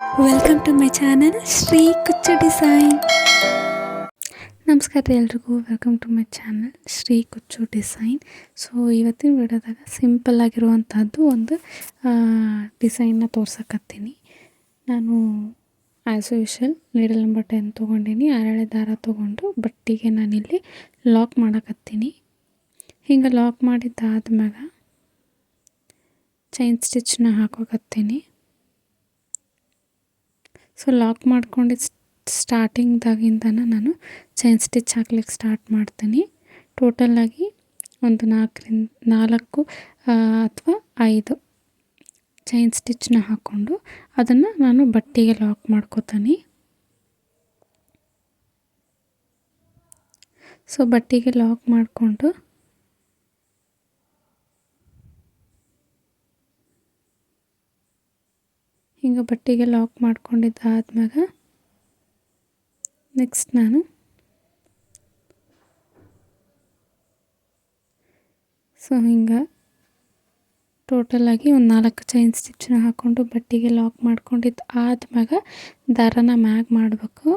Welcome to my channel Shri ಕುಚ್ಚು design ನಮಸ್ಕಾರ ಎಲ್ರಿಗೂ. Welcome to my channel Shri ಕುಚ್ಚು ಡಿಸೈನ್ ಸೊ ಇವತ್ತಿನ ವಿಡಿಯೋದಾಗ ಸಿಂಪಲ್ ಆಗಿರುವಂಥದ್ದು ಒಂದು ಡಿಸೈನ್ನ ತೋರ್ಸಕತ್ತೀನಿ. ನಾನು as usual needle number ten ತೊಗೊಂಡೀನಿ ಅರಳೆ ದಾರ ತೊಗೊಂಡು, ಬಟ್ಟಿಗೆ ನಾನಿಲ್ಲಿ ಲಾಕ್ ಮಾಡಕತ್ತೀನಿ. ಹಿಂಗೆ ಲಾಕ್ ಮಾಡಿದ್ದಾದ್ಮ್ಯಾಗ ಚೈನ್ ಸ್ಟಿಚ್ನ ಹಾಕೋಕತ್ತೀನಿ. ಸೊ ಲಾಕ್ ಮಾಡ್ಕೊಂಡಿದ್ದು ಸ್ಟಾರ್ಟಿಂಗ್ದಾಗಿಂದನ ನಾನು ಚೈನ್ ಸ್ಟಿಚ್ ಹಾಕ್ಲಿಕ್ಕೆ ಸ್ಟಾರ್ಟ್ ಮಾಡ್ತೀನಿ. ಟೋಟಲಾಗಿ ಒಂದು ನಾಲ್ಕರಿಂದ, ನಾಲ್ಕು ಅಥವಾ ಐದು ಚೈನ್ ಸ್ಟಿಚ್ನ ಹಾಕ್ಕೊಂಡು ಅದನ್ನು ನಾನು ಬಟ್ಟೆಗೆ ಲಾಕ್ ಮಾಡ್ಕೋತೀನಿ. ಸೊ ಬಟ್ಟೆಗೆ ಲಾಕ್ ಮಾಡಿಕೊಂಡು ಹಿಂಗೆ ಬಟ್ಟೆಗೆ ಲಾಕ್ ಮಾಡ್ಕೊಂಡಿದ್ದಾದ್ಮ್ಯಾಗ ನೆಕ್ಸ್ಟ್ ನಾನು ಸೊ ಹಿಂಗೆ ಟೋಟಲಾಗಿ ಒಂದು ನಾಲ್ಕು ಚೈನ್ ಸ್ಟಿಚ್ನ ಹಾಕ್ಕೊಂಡು ಬಟ್ಟೆಗೆ ಲಾಕ್ ಮಾಡ್ಕೊಂಡಿದ್ದು ಆದ್ಮ್ಯಾಗ ದಾರನ ಮ್ಯಾಗ್ ಮಾಡಬೇಕು.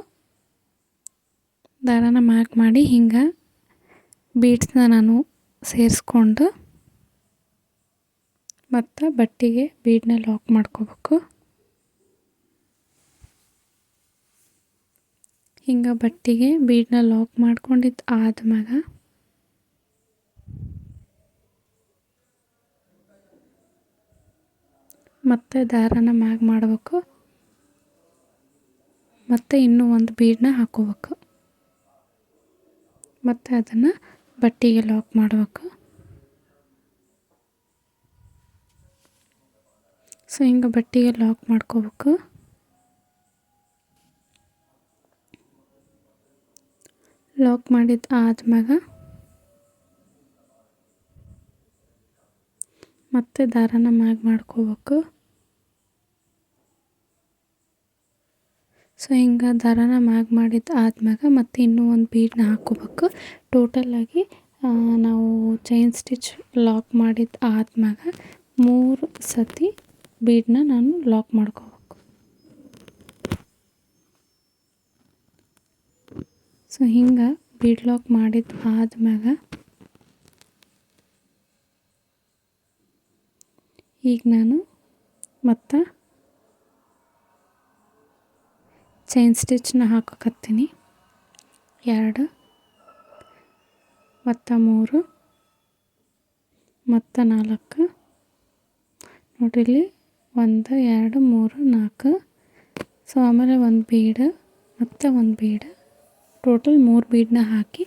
ದಾರನ ಮ್ಯಾಗ್ ಮಾಡಿ ಹಿಂಗೆ ಬೀಡ್ಸ್ನ ನಾನು ಸೇರಿಸ್ಕೊಂಡು ಮತ್ತು ಬಟ್ಟೆಗೆ ಬೀಡನ್ನ ಲಾಕ್ ಮಾಡ್ಕೋಬೇಕು. ಹಿಂಗೆ ಬಟ್ಟಿಗೆ ಬೀಡ್ನ ಲಾಕ್ ಮಾಡ್ಕೊಂಡಿದ್ದು ಆದ್ಮ್ಯಾಗ ಮತ್ತೆ ದಾರನ ಮ್ಯಾಗ ಮಾಡಬೇಕು. ಮತ್ತು ಇನ್ನೂ ಒಂದು ಬೀಡನ್ನ ಹಾಕೋಬೇಕು. ಮತ್ತು ಅದನ್ನು ಬಟ್ಟಿಗೆ ಲಾಕ್ ಮಾಡಬೇಕು. ಸೊ ಹಿಂಗೆ ಬಟ್ಟಿಗೆ ಲಾಕ್ ಮಾಡ್ಕೋಬೇಕು. ಲಾಕ್ ಮಾಡಿದ ಆದ್ಮ್ಯಾಗ ಮತ್ತೆ ದಾರನ ಮ್ಯಾಗ್ ಮಾಡ್ಕೋಬೇಕು. ಸೊ ಹಿಂಗೆ ದಾರನ ಮ್ಯಾಗ್ ಮಾಡಿದ್ದು ಆದ್ಮ್ಯಾಗ ಮತ್ತೆ ಇನ್ನೂ ಒಂದು ಬೀಡನ್ನ ಹಾಕ್ಕೋಬೇಕು ಟೋಟಲಾಗಿ ನಾವು ಚೈನ್ ಸ್ಟಿಚ್ ಲಾಕ್ ಮಾಡಿದ್ದು ಆದ್ಮ್ಯಾಗ ಮೂರು ಸತಿ ಬೀಡನ್ನ ನಾನು ಲಾಕ್ ಮಾಡ್ಕೋಬೇಕು. ಸೊ ಹಿಂಗೆ ಬೀಡ್ ಲಾಕ್ ಮಾಡಿದ್ದು ಆದ್ಮ್ಯಾಗ ಈಗ ನಾನು ಮತ್ತು ಚೈನ್ ಸ್ಟಿಚ್ನ ಹಾಕೋಕತ್ತೀನಿ. ಎರಡು ಮತ್ತು ಮೂರು ಮತ್ತು ನಾಲ್ಕು. ಇಲ್ಲಿ ಒಂದು, ಎರಡು, ಮೂರು, ನಾಲ್ಕು. ಸೊ ಆಮೇಲೆ ಒಂದು ಬೀಡು, ಮತ್ತು ಒಂದು ಬೀಡು. ಟೋಟಲ್ ಮೂರು ಬೀಡನ್ನ ಹಾಕಿ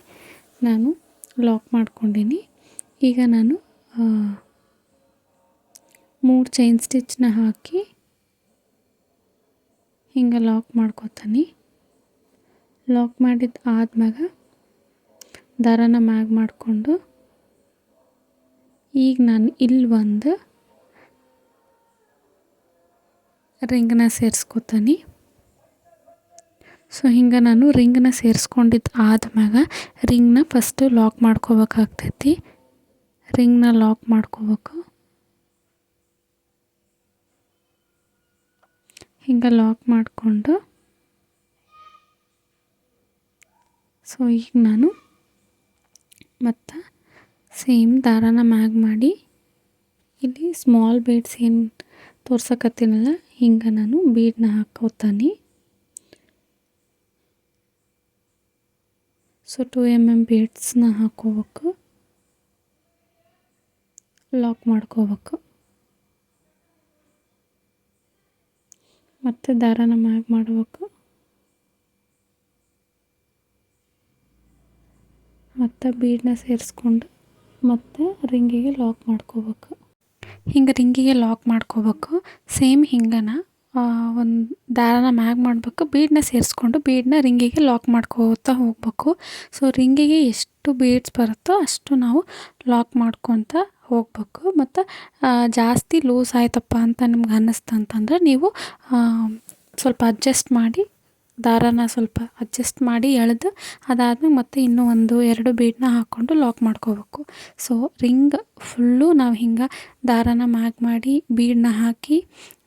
ನಾನು ಲಾಕ್ ಮಾಡ್ಕೊಂಡೀನಿ. ಈಗ ನಾನು ಮೂರು ಚೈನ್ ಸ್ಟಿಚ್ನ ಹಾಕಿ ಹಿಂಗೆ ಲಾಕ್ ಮಾಡ್ಕೊತೀನಿ. ಲಾಕ್ ಮಾಡಿದ್ದು ಆದ್ಮ್ಯಾಗ ದಾರನ ಮ್ಯಾಗ್ ಮಾಡಿಕೊಂಡು ಈಗ ನಾನು ಇಲ್ಲಿ ಒಂದು ರಿಂಗನ್ನ ಸೇರಿಸ್ಕೋತೀನಿ. ಸೊ ಹಿಂಗೆ ನಾನು ರಿಂಗನ್ನ ಸೇರಿಸ್ಕೊಂಡಿದ್ದು ಆದ್ಮ್ಯಾಗ ರಿಂಗ್ನ ಫಸ್ಟು ಲಾಕ್ ಮಾಡ್ಕೋಬೇಕಾಗ್ತೈತಿ. ರಿಂಗ್ನ ಲಾಕ್ ಮಾಡ್ಕೋಬೇಕು. ಹಿಂಗೆ ಲಾಕ್ ಮಾಡಿಕೊಂಡು. ಸೊ ಈಗ ನಾನು ಮತ್ತು ಸೇಮ್ ದಾರನ ಮ್ಯಾಗ್ ಮಾಡಿ ಇಲ್ಲಿ ಸ್ಮಾಲ್ ಬೀಡ್ಸ್ ಏನು ತೋರ್ಸಕತ್ತೀನಲ್ಲ, ಹಿಂಗೆ ನಾನು ಬೀಡನ್ನ ಹಾಕೋತಾನೆ. ಸೊ ಟು ಎಂ ಎಂ ಬೀಡ್ಸ್ನ ಹಾಕೋಬೇಕು. ಲಾಕ್ ಮಾಡ್ಕೋಬೇಕು. ಮತ್ತು ದಾರನ ಮ್ಯಾಗ್ ಮಾಡಬೇಕು. ಮತ್ತು ಬೀಡನ್ನ ಸೇರಿಸ್ಕೊಂಡು ಮತ್ತು ರಿಂಗಿಗೆ ಲಾಕ್ ಮಾಡ್ಕೋಬೇಕು. ಹಿಂಗೆ ರಿಂಗಿಗೆ ಲಾಕ್ ಮಾಡ್ಕೋಬೇಕು. ಸೇಮ್ ಹಿಂಗನ? ಒಂದು ದಾರನ ಮ್ಯಾಗ್ ಮಾಡಬೇಕು ಬೀಡನ್ನ ಸೇರಿಸ್ಕೊಂಡು ಬೀಡನ್ನ ರಿಂಗಿಗೆ ಲಾಕ್ ಮಾಡ್ಕೋತಾ ಹೋಗಬೇಕು. ಸೊ ರಿಂಗಿಗೆ ಎಷ್ಟು ಬೀಡ್ಸ್ ಬರುತ್ತೋ ಅಷ್ಟು ನಾವು ಲಾಕ್ ಮಾಡ್ಕೊತ ಹೋಗಬೇಕು. ಮತ್ತು ಜಾಸ್ತಿ ಲೂಸ್ ಆಯ್ತಪ್ಪ ಅಂತ ನಿಮ್ಗೆ ಅನ್ನಿಸ್ತಂತಂದ್ರೆ ನೀವು ಸ್ವಲ್ಪ ಅಡ್ಜಸ್ಟ್ ಮಾಡಿ ದಾರಾನ ಸ್ವಲ್ಪ ಅಡ್ಜಸ್ಟ್ ಮಾಡಿ ಎಳೆದು ಅದಾದಮೇಲೆ ಮತ್ತೆ ಇನ್ನೂ ಒಂದು ಎರಡು ಬೀಡನ್ನ ಹಾಕ್ಕೊಂಡು ಲಾಕ್ ಮಾಡ್ಕೋಬೇಕು. ಸೊ ರಿಂಗ್ ಫುಲ್ಲು ನಾವು ಹಿಂಗೆ ದಾರಾನ ಮ್ಯಾಗ್ ಮಾಡಿ ಬೀಡನ್ನ ಹಾಕಿ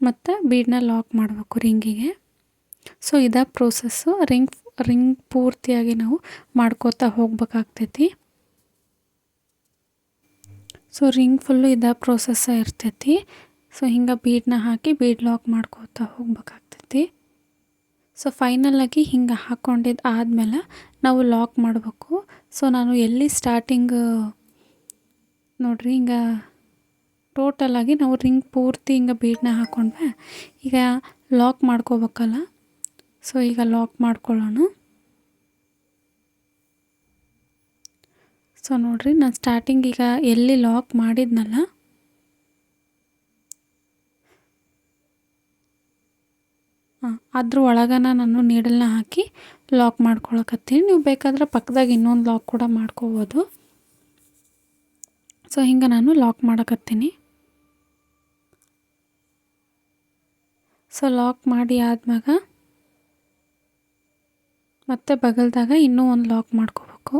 ಮತ್ತು ಬೀಡನ್ನ ಲಾಕ್ ಮಾಡಬೇಕು ರಿಂಗಿಗೆ. ಸೊ ಇದ ಪ್ರೋಸೆಸ್ಸು ರಿಂಗ್ ರಿಂಗ್ ಪೂರ್ತಿಯಾಗಿ ನಾವು ಮಾಡ್ಕೋತಾ ಹೋಗ್ಬೇಕಾಗ್ತೈತಿ. ಸೊ ರಿಂಗ್ ಫುಲ್ಲು ಇದ ಪ್ರೋಸೆಸ್ಸ ಇರ್ತೈತಿ. ಸೊ ಹಿಂಗೆ ಬೀಡನ್ನ ಹಾಕಿ ಬೀಡ್ ಲಾಕ್ ಮಾಡ್ಕೋತಾ ಹೋಗ್ಬೇಕಾಗ್ತೈತಿ. ಸೊ ಫೈನಲಾಗಿ ಹಿಂಗೆ ಹಾಕ್ಕೊಂಡಿದ್ದು ಆದಮೇಲೆ ನಾವು ಲಾಕ್ ಮಾಡಬೇಕು. ಸೊ ನಾನು ಎಲ್ಲಿ ಸ್ಟಾರ್ಟಿಂಗ್ ನೋಡಿರಿ ಹಿಂಗೆ ಟೋಟಲಾಗಿ ನಾವು ರಿಂಗ್ ಪೂರ್ತಿ ಹಿಂಗೆ ಬೀಡನ್ನ ಹಾಕ್ಕೊಂಡ್ವೆ ಈಗ ಲಾಕ್ ಮಾಡ್ಕೋಬೇಕಲ್ಲ? ಸೊ ಈಗ ಲಾಕ್ ಮಾಡ್ಕೊಳ್ಳೋಣ. ಸೊ ನೋಡ್ರಿ ನಾನು ಸ್ಟಾರ್ಟಿಂಗ್ ಈಗ ಎಲ್ಲಿ ಲಾಕ್ ಮಾಡಿದ್ನಲ್ಲ? ಅದ್ರ ಒಳಗನ ನಾನು ನೀಡಲ್ನ ಹಾಕಿ ಲಾಕ್ ಮಾಡ್ಕೊಳಕತ್ತೀನಿ. ನೀವು ಬೇಕಾದ್ರೆ ಪಕ್ಕದಾಗ ಇನ್ನೊಂದು ಲಾಕ್ ಕೂಡ ಮಾಡ್ಕೋಬೋದು. ಸೊ ಹಿಂಗೆ ನಾನು ಲಾಕ್ ಮಾಡಕತ್ತೀನಿ. ಸೊ ಲಾಕ್ ಮಾಡಿ ಆದ್ಮ್ಯಾಗ ಮತ್ತೆ ಬಗಲ್ದಾಗ ಇನ್ನೂ ಒಂದು ಲಾಕ್ ಮಾಡ್ಕೋಬೇಕು.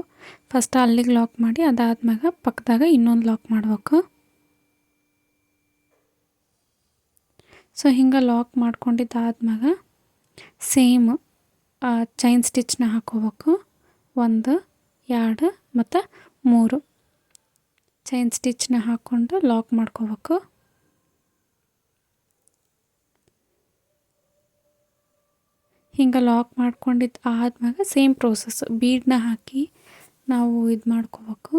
ಫಸ್ಟ್ ಅಲ್ಲಿಗೆ ಲಾಕ್ ಮಾಡಿ ಅದಾದ್ಮ್ಯಾಗ ಪಕ್ಕದಾಗ ಇನ್ನೊಂದು ಲಾಕ್ ಮಾಡಬೇಕು. ಸೊ ಹಿಂಗೆ ಲಾಕ್ ಮಾಡ್ಕೊಂಡಿದ್ದಾದ್ಮ್ಯಾಗ ಸೇಮ್ ಚೈನ್ ಸ್ಟಿಚ್ನ ಹಾಕೋಬೇಕು. ಒಂದು, ಎರಡು, ಮತ್ತು ಮೂರು. ಚೈನ್ ಸ್ಟಿಚ್ನ ಹಾಕ್ಕೊಂಡು ಲಾಕ್ ಮಾಡ್ಕೋಬೇಕು. ಹಿಂಗೆ ಲಾಕ್ ಮಾಡ್ಕೊಂಡಿದ್ದು ಆದ್ಮ್ಯಾಗ ಸೇಮ್ ಪ್ರೋಸೆಸ್ ಬೀಡ್ನ ಹಾಕಿ ನಾವು ಇದು ಮಾಡ್ಕೋಬೇಕು.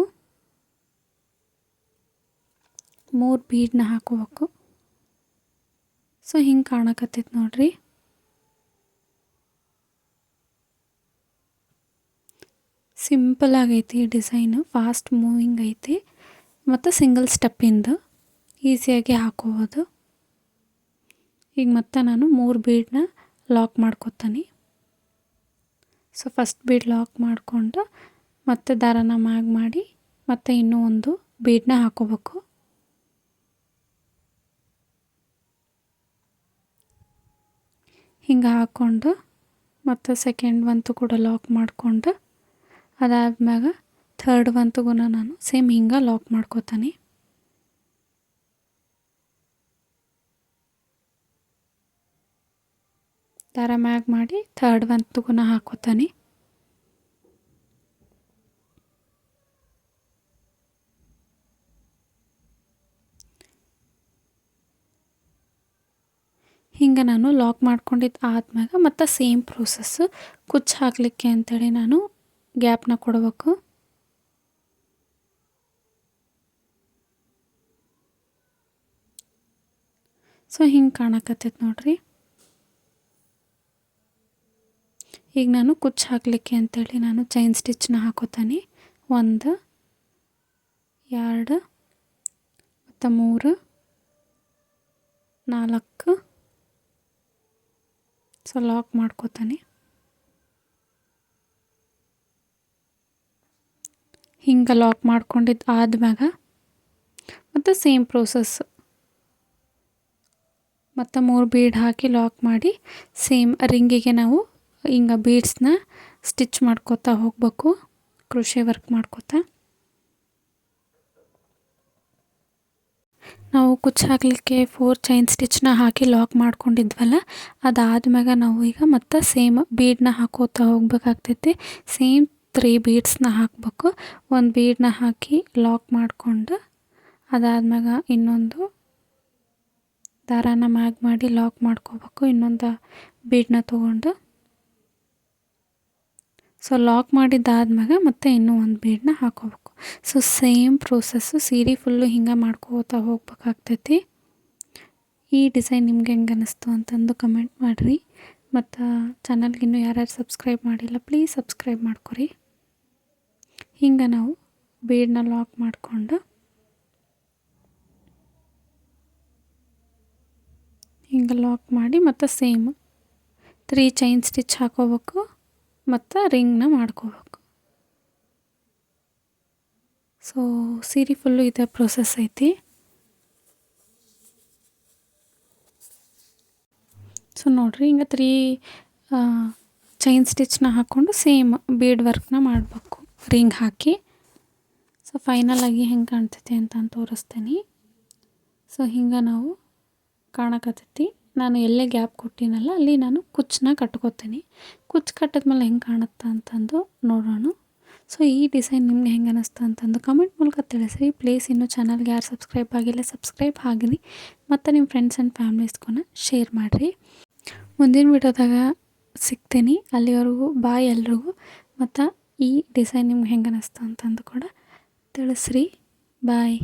ಮೂರು ಬೀಡ್ನ ಹಾಕೋಬೇಕು. ಸೊ ಹಿಂಗೆ ಕಾಣಕತ್ತೈತೆ ನೋಡ್ರಿ. ಸಿಂಪಲ್ ಆಗೈತಿ ಡಿಸೈನು ಫಾಸ್ಟ್ ಮೂವಿಂಗ್ ಐತಿ. ಮತ್ತು ಸಿಂಗಲ್ ಸ್ಟೆಪ್ಪಿಂದ ಈಸಿಯಾಗಿ ಹಾಕೋಬೋದು. ಈಗ ಮತ್ತೆ ನಾನು ಮೂರು ಬೀಡನ್ನ ಲಾಕ್ ಮಾಡ್ಕೊತಾನೆ. ಸೊ ಫಸ್ಟ್ ಬೀಡ್ ಲಾಕ್ ಮಾಡಿಕೊಂಡು ಮತ್ತೆ ದಾರನ ಮ್ಯಾಗ್ ಮಾಡಿ ಮತ್ತೆ ಇನ್ನೂ ಒಂದು ಬೀಡನ್ನ ಹಾಕೋಬೇಕು. ಹಿಂಗೆ ಹಾಕ್ಕೊಂಡು ಮತ್ತು ಸೆಕೆಂಡ್ ಒಂತು ಕೂಡ ಲಾಕ್ ಮಾಡಿಕೊಂಡು, ಅದಾದ್ಮ್ಯಾಗ ಥರ್ಡ್ ಒಂತುಗೂ ನಾನು ಸೇಮ್ ಹಿಂಗೆ ಲಾಕ್ ಮಾಡ್ಕೋತಾನೆ. ದಾರ ಮ್ಯಾಗ ಮಾಡಿ ಥರ್ಡ್ ಒಂತುಗೂ ಹಾಕೋತಾನೆ. ಹಿಂಗೆ ನಾನು ಲಾಕ್ ಮಾಡ್ಕೊಂಡಿದ್ದು ಆದ್ಮ್ಯಾಗ ಮತ್ತು ಸೇಮ್ ಪ್ರೋಸೆಸ್ಸು ಕುಚ್ಚು ಹಾಕಲಿಕ್ಕೆ ಅಂತೇಳಿ ನಾನು ಗ್ಯಾಪ್ನ ಕೊಡಬೇಕು. ಸೊ ಹಿಂಗೆ ಕಾಣಕತ್ತೈತೆ ನೋಡ್ರಿ. ಈಗ ನಾನು ಕುಚ್ಚು ಹಾಕಲಿಕ್ಕೆ ಅಂತೇಳಿ ನಾನು ಚೈನ್ ಸ್ಟಿಚ್ನ ಹಾಕೋತಾನೆ. ಒಂದು, ಎರಡು, ಮತ್ತು ಮೂರು, ನಾಲ್ಕು ಸೊ ಲಾಕ್ ಮಾಡ್ಕೋತಾನೆ. ಹಿಂಗೆ ಲಾಕ್ ಮಾಡ್ಕೊಂಡಿದ್ದು ಆದ್ಮ್ಯಾಗ ಮತ್ತು ಸೇಮ್ ಪ್ರೋಸೆಸ್ ಮತ್ತು ಮೂರು ಬೀಡ್ ಹಾಕಿ ಲಾಕ್ ಮಾಡಿ ಸೇಮ್ ರಿಂಗಿಗೆ ನಾವು ಹಿಂಗೆ ಬೀಡ್ಸ್ನ ಸ್ಟಿಚ್ ಮಾಡ್ಕೋತಾ ಹೋಗ್ಬೇಕು. ಕೃಷಿ ವರ್ಕ್ ಮಾಡ್ಕೋತಾ. ನಾವು ಕುಚ್ಚು ಹಾಕಲಿಕ್ಕೆ ಫೋರ್ ಚೈನ್ ಸ್ಟಿಚ್ನ ಹಾಕಿ ಲಾಕ್ ಮಾಡ್ಕೊಂಡಿದ್ವಲ್ಲ, ಅದಾದ್ಮ್ಯಾಗ ನಾವು ಈಗ ಮತ್ತು ಸೇಮ್ ಬೀಡನ್ನ ಹಾಕೋತಾ ಹೋಗ್ಬೇಕಾಗ್ತೈತಿ. ಸೇಮ್ ತ್ರೀ ಬೀಡ್ಸ್ನ ಹಾಕಬೇಕು. ಒಂದು ಬೀಡನ್ನ ಹಾಕಿ ಲಾಕ್ ಮಾಡಿಕೊಂಡು, ಅದಾದ್ಮ್ಯಾಗ ಇನ್ನೊಂದು ದಾರಾನ ಮ್ಯಾಗ್ ಮಾಡಿ ಲಾಕ್ ಮಾಡ್ಕೋಬೇಕು. ಇನ್ನೊಂದು ಬೀಡನ್ನ ತೊಗೊಂಡು. ಸೊ ಲಾಕ್ ಮಾಡಿದ್ದಾದ್ಮ್ಯಾಗ ಮತ್ತೆ ಇನ್ನೂ ಒಂದು ಬೀಡನ್ನ ಹಾಕೋಬೇಕು. ಸೊ ಸೇಮ್ ಪ್ರೋಸೆಸ್ಸು ಸೀರೆ ಫುಲ್ಲು ಹಿಂಗೆ ಮಾಡ್ಕೋತಾ ಹೋಗ್ಬೇಕಾಗ್ತೈತಿ. ಈ ಡಿಸೈನ್ ನಿಮ್ಗೆ ಹೆಂಗೆ ಅನ್ನಿಸ್ತು ಅಂತಂದು ಕಮೆಂಟ್ ಮಾಡಿರಿ. ಮತ್ತು ಚಾನಲ್ಗೆ ಯಾರ್ಯಾರು ಸಬ್ಸ್ಕ್ರೈಬ್ ಮಾಡಿಲ್ಲ ಪ್ಲೀಸ್ ಸಬ್ಸ್ಕ್ರೈಬ್ ಮಾಡ್ಕೊರಿ. ಹಿಂಗೆ ನಾವು ಬೀಡನ್ನ ಲಾಕ್ ಮಾಡಿಕೊಂಡು ಹಿಂಗೆ ಲಾಕ್ ಮಾಡಿ ಮತ್ತು ಸೇಮ್ ತ್ರೀ ಚೈನ್ ಸ್ಟಿಚ್ ಹಾಕೋಬೇಕು, ಮತ್ತು ರಿಂಗ್ನ ಮಾಡ್ಕೋಬೇಕು. ಸೊ ಸೀರೆ ಫುಲ್ಲು ಇದೇ ಪ್ರೊಸೆಸ್ ಐತಿ. ಸೊ ನೋಡಿರಿ, ಹಿಂಗೆ ತ್ರೀ ಚೈನ್ ಸ್ಟಿಚ್ನ ಹಾಕ್ಕೊಂಡು ಸೇಮ್ ಬೀಡ್ ವರ್ಕ್ನ ಮಾಡಬೇಕು. ರಿಂಗ್ ಹಾಕಿ. ಸೊ ಫೈನಲಾಗಿ ಹೆಂಗೆ ಕಾಣ್ತೈತಿ ಅಂತ ತೋರಿಸ್ತೀನಿ. ಸೊ ಹಿಂಗೆ ನಾವು ಕಾಣಕತ್ತೈತಿ. ನಾನು ಎಲ್ಲೇ ಗ್ಯಾಪ್ ಕೊಟ್ಟಿನಲ್ಲ, ಅಲ್ಲಿ ನಾನು ಕುಚ್ಚನ್ನ ಕಟ್ಕೋತೀನಿ. ಕುಚ್ಚು ಕಟ್ಟಿದ್ಮೇಲೆ ಹೆಂಗೆ ಕಾಣುತ್ತೆ ಅಂತಂದು ನೋಡೋಣ. ಸೊ ಈ ಡಿಸೈನ್ ನಿಮ್ಗೆ ಹೆಂಗೆ ಅನ್ನಿಸ್ತು ಅಂತಂದು ಕಮೆಂಟ್ ಮೂಲಕ ತಿಳಿಸ್ರಿ. ಪ್ಲೀಸ್ ಇನ್ನೂ ಚಾನಲ್ಗೆ ಯಾರು ಸಬ್ಸ್ಕ್ರೈಬ್ ಆಗಿಲ್ಲ ಸಬ್ಸ್ಕ್ರೈಬ್ ಆಗಿರಿ. ಮತ್ತು ನಿಮ್ಮ ಫ್ರೆಂಡ್ಸ್ ಆ್ಯಂಡ್ ಫ್ಯಾಮ್ಲೀಸ್ಗೂ ಶೇರ್ ಮಾಡಿರಿ. ಮುಂದಿನ ವಿಡಿಯೋದಾಗ ಸಿಗ್ತೀನಿ. ಅಲ್ಲಿವರೆಗೂ ಬಾಯ್ ಎಲ್ರಿಗೂ. ಮತ್ತು ಈ ಡಿಸೈನ್ ನಿಮ್ಗೆ ಹೆಂಗೆ ಅನ್ನಿಸ್ತು ಅಂತಂದು ಕೂಡ ತಿಳಿಸ್ರಿ. ಬಾಯ್